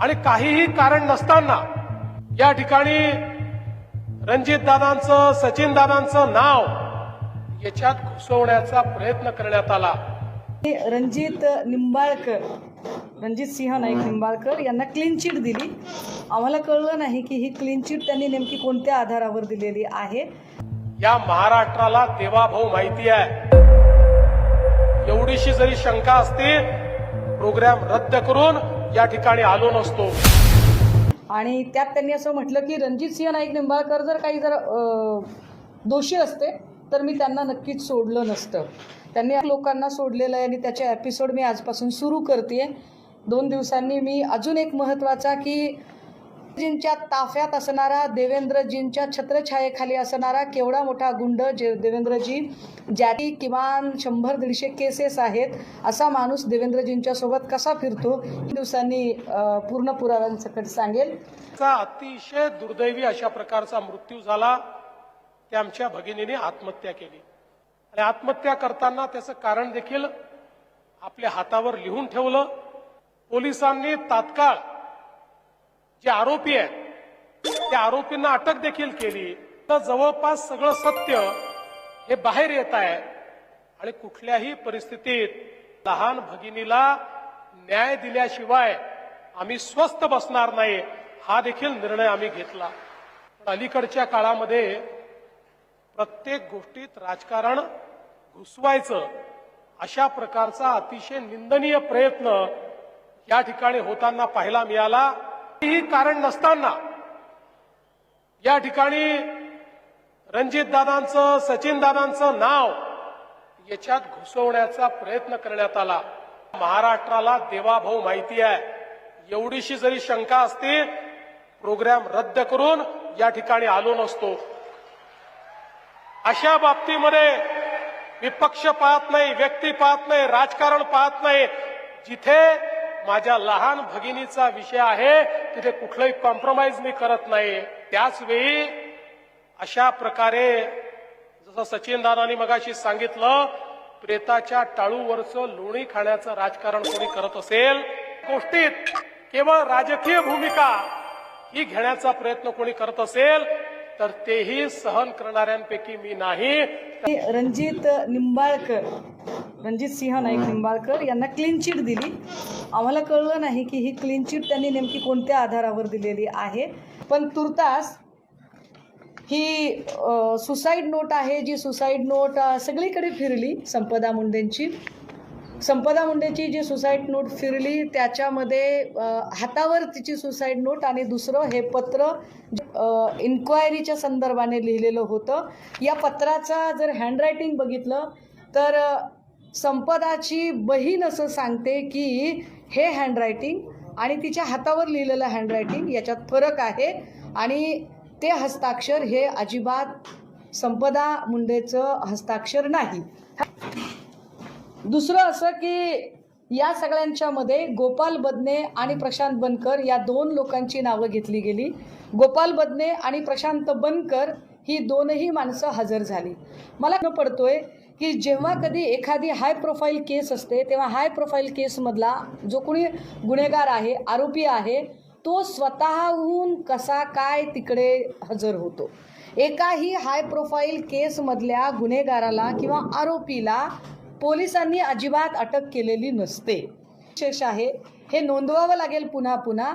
आणि काहीही कारण नसताना या ठिकाणी रणजित दादांचं सचिन दादांचं नाव याच्यात घुसवण्याचा प्रयत्न करण्यात आला. रणजित निंबाळकर रणजित सिंह नाईक निंबाळकर यांना क्लीन चिट दिली. आम्हाला कळलं नाही की ही क्लीन चिट त्यांनी नेमकी कोणत्या आधारावर दिलेली आहे. या महाराष्ट्राला देवाभाऊ माहिती आहे. एवढीशी जरी शंका असती प्रोग्राम रद्द करून या ठिकाणी आलो नसतो. आणि त्यात त्यांनी असं म्हटलं की रणजित सिंह नाईक निंबाळकर जर काही जर दोषी असते तर मी त्यांना नक्कीच सोडलं नसतं. त्यांनी लोकांना सोडलेलं आहे आणि त्याचे एपिसोड मी आजपासून सुरू करते दोन दिवसांनी मी अजून एक महत्त्वाचा की जींच्या ताफ्यात असणारा देवेंद्रजींच्या छत्रछायेखाली असणारा केवढा मोठा गुंड जे देवेंद्रजी ज्याची किमान शंभर दीडशे केसेस आहेत असा माणूस देवेंद्रजींच्या सोबत कसा फिरतो दिवसांनी पूर्ण पुराव्यांसकट सांगेल. चा अतिशय दुर्दैवी अशा प्रकारचा मृत्यू झाला त्या आमच्या भगिनीने आत्महत्या केली. आणि आत्महत्या करताना त्याचं कारण देखील आपल्या हातावर लिहून ठेवलं. पोलिसांनी तात्काळ जे आरोपी आहेत त्या आरोपींना अटक देखील केली. तर जवळपास सगळं सत्य हे बाहेर येत आहे आणि कुठल्याही परिस्थितीत लहान भगिनीला न्याय दिल्याशिवाय आम्ही स्वस्थ बसणार नाही हा देखील निर्णय आम्ही घेतला. अलीकडच्या काळामध्ये प्रत्येक गोष्टीत राजकारण घुसवायचं अशा प्रकारचा अतिशय निंदनीय प्रयत्न या ठिकाणी होताना पाहायला मिळाला. कोणतेही कारण नसताना या ठिकाणी रणजित दादांचं सचिन दादांचं नाव याच्यात घुसवण्याचा प्रयत्न करण्यात आला. महाराष्ट्राला देवाभाऊ माहिती आहे. एवढीशी जरी शंका असती प्रोग्राम रद्द करून या ठिकाणी आलो नसतो. अशा बाबतीमध्ये विपक्ष पाहत नाही व्यक्ती पाहत नाही राजकारण पाहत नाही. जिथे माझ्या लहान भगिनीचा विषय आहे तिथे कुठलंही कॉम्प्रोमाइज मी करत नाही. त्याचवेळी अशा प्रकारे जसं सचिन दादानी मगाशी सांगितलं प्रेताच्या टाळूवरचं लोणी खाण्याचं राजकारण कोणी करत असेल गोष्टीत केवळ राजकीय भूमिका ही घेण्याचा प्रयत्न कोणी करत असेल तर तेही सहन करणाऱ्यांपैकी मी नाही. रणजित निंबाळकर रणजित सिंह नाईक निंबाळकर यांना क्लीन चिट दिली. आम्हाला कळलं नाही की ही क्लीन चिट त्यांनी नेमकी कोणत्या आधारावर दिलेली आहे. पण तुर्तास ही सुसाईड नोट आहे जी सुसाईड नोट सगळीकडे फिरली संपदा मुंडेंची. संपदा मुंडेची जी सुसाईड नोट फिरली त्याच्यामध्ये हातावर तिची सुसाईड नोट आणि दुसरं हे पत्र इन्क्वायरीच्या संदर्भाने लिहिलेलं होतं. या पत्राचा जर हँडरायटिंग बघितलं तर संपदाची बहीण असं सांगते की हे हँडरायटिंग आणि तिच्या हातावर लिहिलेलं हँडरायटिंग याच्यात फरक आहे आणि ते हस्ताक्षर हे अजिबात संपदा मुंडेचं हस्ताक्षर नाही. दुसरं असं की या सगळ्यांच्यामध्ये गोपाल बदने आणि प्रशांत बनकर या दोन लोकांची नावं घेतली गेली. गोपाल बदने आणि प्रशांत बनकर ही दोनही माणसं हजर झाली. मला न पडतोय की जेव्हा कधी एखादी हाय प्रोफाईल केस असते तेव्हा हाय प्रोफाईल केसमधला जो कोणी गुन्हेगार आहे आरोपी आहे तो स्वतःहून कसा काय तिकडे हजर होतो? एकाही हाय प्रोफाईल केसमधल्या गुन्हेगाराला किंवा आरोपीला पोलिसांनी अजिबात अटक केलेली नसते. विशेष आहे हे नोंदवावं लागेल पुन्हा पुन्हा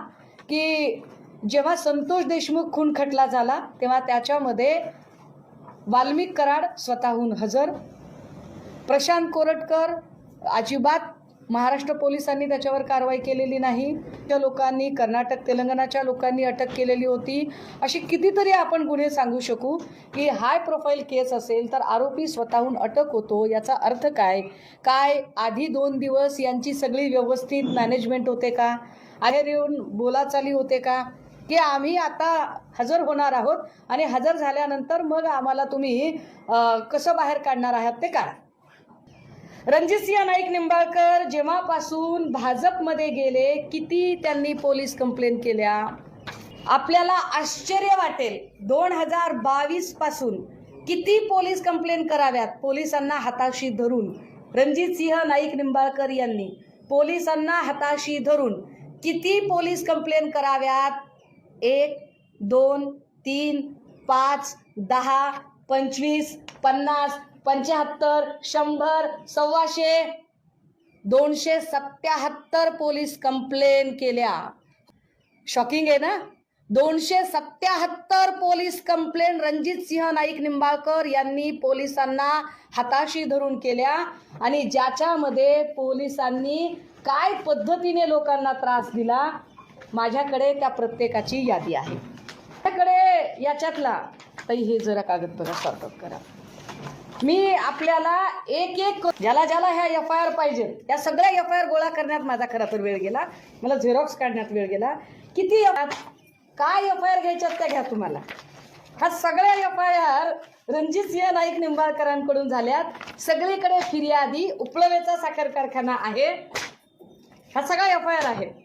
की जेव्हा संतोष देशमुख खून खटला झाला तेव्हा त्याच्यामध्ये वाल्मिक कराड स्वतःहून हजर प्रशांत कोरटकर अजिबात महाराष्ट्र पोलिसांनी त्याच्यावर कारवाई केलेली नाही. त्या लोकांनी कर्नाटक तेलंगणाच्या लोकांनी अटक केलेली होती. अशी कितीतरी आपण गुन्हे सांगू शकू. की हाय प्रोफाईल केस असेल तर आरोपी स्वतःहून अटक होतो. याचा अर्थ काय? काय आधी दोन दिवस यांची सगळी व्यवस्थित मॅनेजमेंट होते का? आहेर येऊन बोलाचाली होते का? की आम्ही आता हजर होणार आहोत आणि हजर झाल्यानंतर मग आम्हाला तुम्ही कसं बाहेर काढणार आहात ते काढा. रणजितसिंह नाईक निंबाळकर जेव्हापासून भाजपमध्ये गेले किती त्यांनी पोलीस कंप्लेंट केल्या? आपल्याला आश्चर्य वाटेल. दोन हजार बावीसपासून किती पोलीस कंप्लेंट कराव्यात? पोलिसांना हाताशी धरून. रणजितसिंह नाईक निंबाळकर यांनी पोलिसांना हाताशी धरून किती पोलीस कंप्लेन कराव्यात? एक दोन तीन पाच दहा पंचवीस पन्नास पंच्याहत्तर शंभर सव्वाशे दोनशे सत्याहत्तर पोलीस कंप्लेन केल्या. शॉकिंग आहे ना? दोनशे सत्याहत्तर पोलीस कंप्लेन रणजित सिंह नाईक निंबाळकर यांनी पोलिसांना हाताशी धरून केल्या आणि ज्याच्यामध्ये पोलिसांनी काय पद्धतीने लोकांना त्रास दिला माझ्याकडे त्या प्रत्येकाची यादी आहे. माझ्याकडे याच्यातला. ताई हे जरा कागदपत्र सॉर्ट करा. मी आपल्याला एक एक ज्याला ज्याला ह्या एफ आय आर पाहिजे या सगळ्या एफ आय आर गोळा करण्यात माझा खरा तर वेळ गेला. मला झेरॉक्स काढण्यात वेळ गेला. किती काय एफ आय आर घ्यायच्यात त्या घ्या तुम्हाला. हा सगळ्या F I R Ranjit Singh Naik निंबाळकरांकडून झाल्यात. सगळीकडे फिर्यादी उपलवेचा साखर कारखाना आहे. हा सगळा एफ आय आर आहे